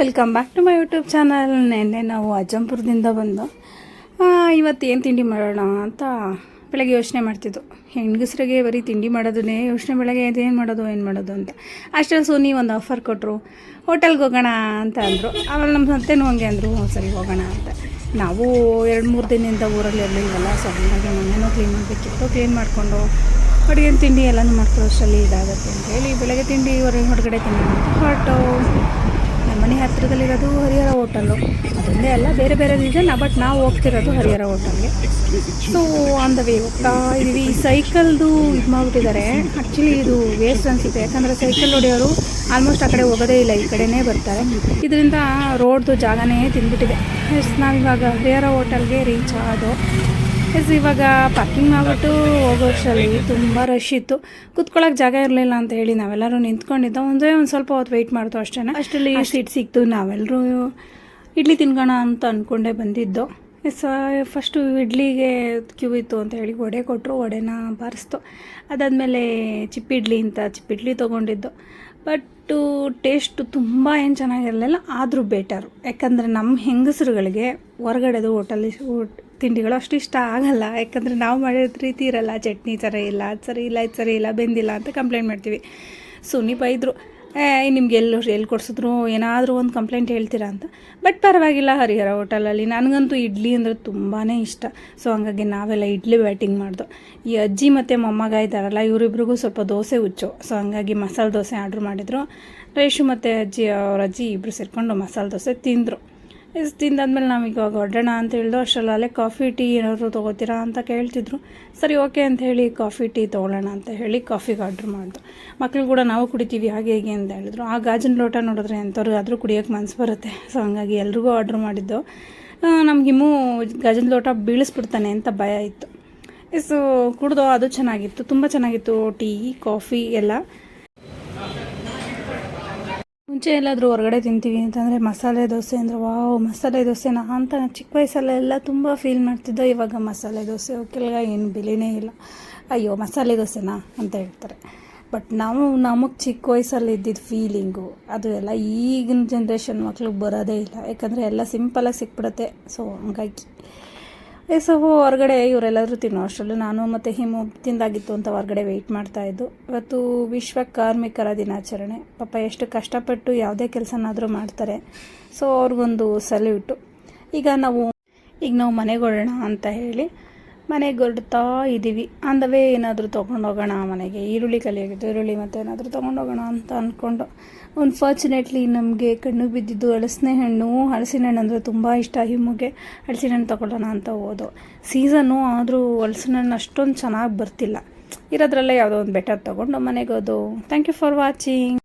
Welcome back to my YouTube channel ನೆನ್ನೆ ನಾವು ಅಜ್ಜಂಪುರದಿಂದ ಬಂದು ಇವತ್ತು ಏನು ತಿಂಡಿ ಮಾಡೋಣ ಅಂತ ಬೆಳಗ್ಗೆ ಯೋಚನೆ ಮಾಡ್ತಿದ್ದು. ಹೆಂಗಸ್ರಿಗೆ ಬರೀ ತಿಂಡಿ ಮಾಡೋದನ್ನೇ ಯೋಚನೆ ಬೆಳಗ್ಗೆ ಏನು ಮಾಡೋದು ಏನು ಮಾಡೋದು ಅಂತ. ಅಷ್ಟರಲ್ಲಿ ಸೋನಿ ಒಂದು ಆಫರ್ ಕೊಟ್ಟರು ಹೋಟೆಲ್ಗೆ ಹೋಗೋಣ ಅಂತ ಅಂದರು. ಆಮೇಲೆ ನಮ್ಮ ಸಂತೆನೂ ಹಂಗೆ ಅಂದರು ಸರಿ, ಹೋಗೋಣ ಅಂತ. ನಾವು ಎರಡು ಮೂರು ದಿನದಿಂದ ಊರಲ್ಲಿ ಇರಲಿಲ್ವಲ್ಲ ಸೊ ಹಾಗಾಗಿ ಮನೆಯೂ ಕ್ಲೀನ್ ಮಾಡಬೇಕಿತ್ತು. ಕ್ಲೀನ್ ಮಾಡಿಕೊಂಡು ಅಡುಗೆ ತಿಂಡಿ ಎಲ್ಲನೂ ಮಾಡ್ಕೊಳ್ಳೋಷ್ಟರಲ್ಲಿ ಇದಾಗುತ್ತೆ ಅಂತೇಳಿ ಬೆಳಗ್ಗೆ ತಿಂಡಿ ಹೊರಗೆ ಹೊರಗಡೆ ತಿನ್ನೋಣ ಹೊರಟು ಮನೆ ಹತ್ತಿರದಲ್ಲಿರೋದು ಹರಿಹರ ಹೋಟೆಲ್ಲು. ಅದೊಂದೇ ಅಲ್ಲ, ಬೇರೆ ಬೇರೆ ರೀಸನ್ ಬಟ್ ನಾವು ಹೋಗ್ತಿರೋದು ಹರಿಹರ ಹೋಟೆಲ್ಗೆ. ಸೊ ಆನ್ ದ ವೇ ಹೋಗ್ತಾ ಇದೀವಿ ಈ ಸೈಕಲ್ದು ಇದು ಮಾಡ್ಬಿಟ್ಟಿದ್ದಾರೆ. ಆ್ಯಕ್ಚುಲಿ ಇದು ವೇಸ್ಟ್ ಅನಿಸುತ್ತೆ. ಯಾಕಂದರೆ ಸೈಕಲ್ ಹೊಡೆಯೋರು ಆಲ್ಮೋಸ್ಟ್ ಆ ಕಡೆ ಹೋಗೋದೇ ಇಲ್ಲ, ಈ ಕಡೆನೇ ಬರ್ತಾರೆ. ಇದರಿಂದ ರೋಡ್ದು ಜಾಗನೇ ತಿಂದ್ಬಿಟ್ಟಿದೆ. ನಾವಿವಾಗ ಹರಿಹರ ಹೋಟೆಲ್ಗೆ ರೀಚ್ ಆದೋ ಎಸ್ ಇವಾಗ ಪಾರ್ಕಿಂಗ್ ಮಾಡಿಬಿಟ್ಟು ಹೋಗೋ ತುಂಬ ರಶ್ ಇತ್ತು. ಕುತ್ಕೊಳ್ಳೋಕೆ ಜಾಗ ಇರಲಿಲ್ಲ ಅಂತ ಹೇಳಿ ನಾವೆಲ್ಲರೂ ನಿಂತ್ಕೊಂಡಿದ್ದೋ ಒಂದೇ ಒಂದು ಸ್ವಲ್ಪ ಹೊತ್ತು ವೆಯ್ಟ್ ಮಾಡ್ತು ಅಷ್ಟೇ ಅಷ್ಟರಲ್ಲಿ ಸೀಟ್ ಸಿಕ್ತು ನಾವೆಲ್ಲರೂ ಇಡ್ಲಿ ತಿನ್ಕೋಣ ಅಂತ ಅಂದ್ಕೊಂಡೇ ಬಂದಿದ್ದು. ಎಸ್ ಫಸ್ಟು ಇಡ್ಲಿಗೆ ಕ್ಯೂ ಇತ್ತು ಅಂತ ಹೇಳಿ ವಡೆ ಕೊಟ್ಟರು ವಡೆನ ಬಾರಿಸ್ತು. ಅದಾದಮೇಲೆ ಚಿಪ್ಪಿಡ್ಲಿ ಅಂತ ಚಿಪ್ಪಿಡ್ಲಿ ತೊಗೊಂಡಿದ್ದು. ಬಟ್ಟು ಟೇಸ್ಟು ತುಂಬ ಏನು ಚೆನ್ನಾಗಿರಲಿಲ್ಲ, ಆದರೂ ಬೇಟರು. ಯಾಕಂದರೆ ನಮ್ಮ ಹೆಂಗಸರುಗಳಿಗೆ ಹೊರಗಡೆದು ಹೋಟೆಲ್ ತಿಂಡಿಗಳು ಅಷ್ಟು ಇಷ್ಟ ಆಗಲ್ಲ. ಯಾಕಂದರೆ ನಾವು ಮಾಡಿದ ರೀತಿ ಇರಲ್ಲ, ಚಟ್ನಿ ಸರಿ ಇಲ್ಲ, ಅದು ಸರಿ ಇಲ್ಲ, ಇದು ಸರಿ ಇಲ್ಲ, ಬೆಂದಿಲ್ಲ ಅಂತ ಕಂಪ್ಲೇಂಟ್ ಮಾಡ್ತೀವಿ. ಸುನಿ ಬೈದರು ನಿಮ್ಗೆ ಎಲ್ಲರು ಎಲ್ಲಿ ಕೊಡಿಸಿದ್ರು? ಏನಾದರೂ ಒಂದು ಕಂಪ್ಲೇಂಟ್ ಹೇಳ್ತೀರಾ ಅಂತ. ಬಟ್ ಪರವಾಗಿಲ್ಲ ಹರಿಹರ ಹೋಟೆಲಲ್ಲಿ. ನನಗಂತೂ ಇಡ್ಲಿ ಅಂದರೆ ತುಂಬಾ ಇಷ್ಟ. ಸೊ ಹಂಗಾಗಿ ನಾವೆಲ್ಲ ಇಡ್ಲಿ ಬ್ಯಾಟಿಂಗ್ ಮಾಡ್ದು. ಈ ಅಜ್ಜಿ ಮತ್ತು ಮೊಮ್ಮಗ ಇದ್ದಾರಲ್ಲ, ಇವರಿಬ್ರಿಗೂ ಸ್ವಲ್ಪ ದೋಸೆ ಹುಚ್ಚು. ಸೊ ಹಂಗಾಗಿ ಮಸಾಲೆ ದೋಸೆ ಆರ್ಡ್ರ್ ಮಾಡಿದರು. ರೇಷು ಮತ್ತು ಅಜ್ಜಿ, ಅವ್ರ ಅಜ್ಜಿ ಇಬ್ಬರು ಸೇರಿಕೊಂಡು ಮಸಾಲೆ ದೋಸೆ ತಿಂದರು. ಇಷ್ಟು ತಿಂದಾದ್ಮೇಲೆ ನಾವು ಇವಾಗ ಹೊರಡೋಣ ಅಂತ ಹೇಳಿದ್ರು ಅಷ್ಟರಲ್ಲಿ ಅಲ್ಲೇ ಕಾಫಿ, ಟೀ ಏನಾದರೂ ತೊಗೋತೀರಾ ಅಂತ ಕೇಳ್ತಿದ್ರು. ಸರಿ, ಓಕೆ ಅಂತ ಹೇಳಿ ಕಾಫಿ, ಟೀ ತೊಗೊಳ್ಳೋಣ ಅಂತ ಹೇಳಿ ಕಾಫಿಗೆ ಆರ್ಡ್ರ್ ಮಾಡಿದ್ರು ಮಕ್ಕಳು ಕೂಡ ನಾವು ಕುಡಿತೀವಿ, ಹಾಗೆ ಹೇಗೆ ಅಂತ ಹೇಳಿದ್ರು. ಆ ಗಾಜಿನ ಲೋಟ ನೋಡಿದ್ರೆ ಎಂಥವ್ರಿಗಾದ್ರೂ ಕುಡಿಯೋಕ್ಕೆ ಮನಸ್ಸು ಬರುತ್ತೆ. ಸೊ ಹಂಗಾಗಿ ಎಲ್ರಿಗೂ ಆರ್ಡ್ರ್ ಮಾಡಿದ್ದು. ನಮಗಿಮ್ಮೂ ಗಾಜಿನ ಲೋಟ ಬೀಳಿಸ್ಬಿಡ್ತಾನೆ ಅಂತ ಭಯ ಇತ್ತು. ಸೊ ಕುಡ್ದು ಅದು ಚೆನ್ನಾಗಿತ್ತು, ತುಂಬ ಚೆನ್ನಾಗಿತ್ತು, ಟೀ, ಕಾಫಿ ಎಲ್ಲ. ಮುಂಚೆ ಎಲ್ಲಾದರೂ ಹೊರಗಡೆ ತಿಂತೀವಿ ಅಂತಂದರೆ ಮಸಾಲೆ ದೋಸೆ ಅಂದರೆ ವಾವ್, ಮಸಾಲೆ ದೋಸೆನಾ ಅಂತ ಚಿಕ್ಕ ವಯಸ್ಸಲ್ಲೆಲ್ಲ ತುಂಬ ಫೀಲ್ ಮಾಡ್ತಿದ್ದೆ ಇವಾಗ ಮಸಾಲೆ ದೋಸೆ ಅವಕ್ಕೆಲ್ಲ ಏನು ಬೆಲೆನೇ ಇಲ್ಲ. ಅಯ್ಯೋ, ಮಸಾಲೆ ದೋಸೆನಾ ಅಂತ ಹೇಳ್ತಾರೆ. ಬಟ್ ನಾವು, ನಮಗೆ ಚಿಕ್ಕ ವಯಸ್ಸಲ್ಲಿ ಇದ್ದಿದ್ದ ಫೀಲಿಂಗು ಅದು ಎಲ್ಲ ಈಗಿನ ಜನ್ರೇಷನ್ ಮಕ್ಳಿಗೆ ಬರೋದೇ ಇಲ್ಲ. ಯಾಕಂದರೆ ಎಲ್ಲ ಸಿಂಪಲಾಗಿ ಸಿಕ್ಬಿಡುತ್ತೆ. ಸೊ ಹಂಗಾಗಿ ಸೊ ಹೊರಗಡೆ ಇವರೆಲ್ಲಾದರೂ ತಿನ್ನೋ. ಅಷ್ಟರಲ್ಲೂ ನಾನು ಮತ್ತು ಹಿಮು ತಿಂದಾಗಿತ್ತು ಅಂತ ಹೊರಗಡೆ ವೆಯ್ಟ್ ಮಾಡ್ತಾಯಿದ್ದು ಇವತ್ತು ವಿಶ್ವ ಕಾರ್ಮಿಕರ ದಿನಾಚರಣೆ. ಪಾಪ ಎಷ್ಟು ಕಷ್ಟಪಟ್ಟು ಯಾವುದೇ ಕೆಲಸನಾದರೂ ಮಾಡ್ತಾರೆ. ಸೊ ಅವ್ರಿಗೊಂದು ಸಲ್ಯೂಟು. ಈಗ ನಾವು ಈಗ ನಾವು ಮನೆಗೊಳ್ಳೋಣ ಅಂತ ಹೇಳಿ ಮನೆಗೆ ಹೊರಡ್ತಾ ಇದ್ದೀವಿ. ಅಂದವೇ ಏನಾದರೂ ತೊಗೊಂಡೋಗೋಣ ಮನೆಗೆ. ಈರುಳ್ಳಿ ಕಲಿಯಾಗಿತ್ತು ಈರುಳ್ಳಿ ಮತ್ತು ಏನಾದರೂ ತೊಗೊಂಡೋಗೋಣ ಅಂತ ಅಂದ್ಕೊಂಡು ಅನ್ಫಾರ್ಚುನೇಟ್ಲಿ ನಮಗೆ ಕಣ್ಣು ಬಿದ್ದಿದ್ದು ಹಲಸಿನ ಹಣ್ಣು ಹಲಸಿನ ಹಣ್ಣು ಅಂದರೆ ತುಂಬ ಇಷ್ಟ. ಹಿಮ್ಮಗೆ ಹಲಸಿನ ಹಣ್ಣು ತೊಗೊಳ್ಳೋಣ ಅಂತ ಹೋದು. ಸೀಸನ್ನು ಆದರೂ ಹಲಸಿನ ಹಣ್ಣು ಅಷ್ಟೊಂದು ಚೆನ್ನಾಗಿ ಬರ್ತಿಲ್ಲ. ಇರೋದ್ರಲ್ಲೇ ಯಾವುದೋ ಒಂದು ಬೆಟರ್ ತೊಗೊಂಡು ಮನೆಗೆ ಹೋದು. Thank you for watching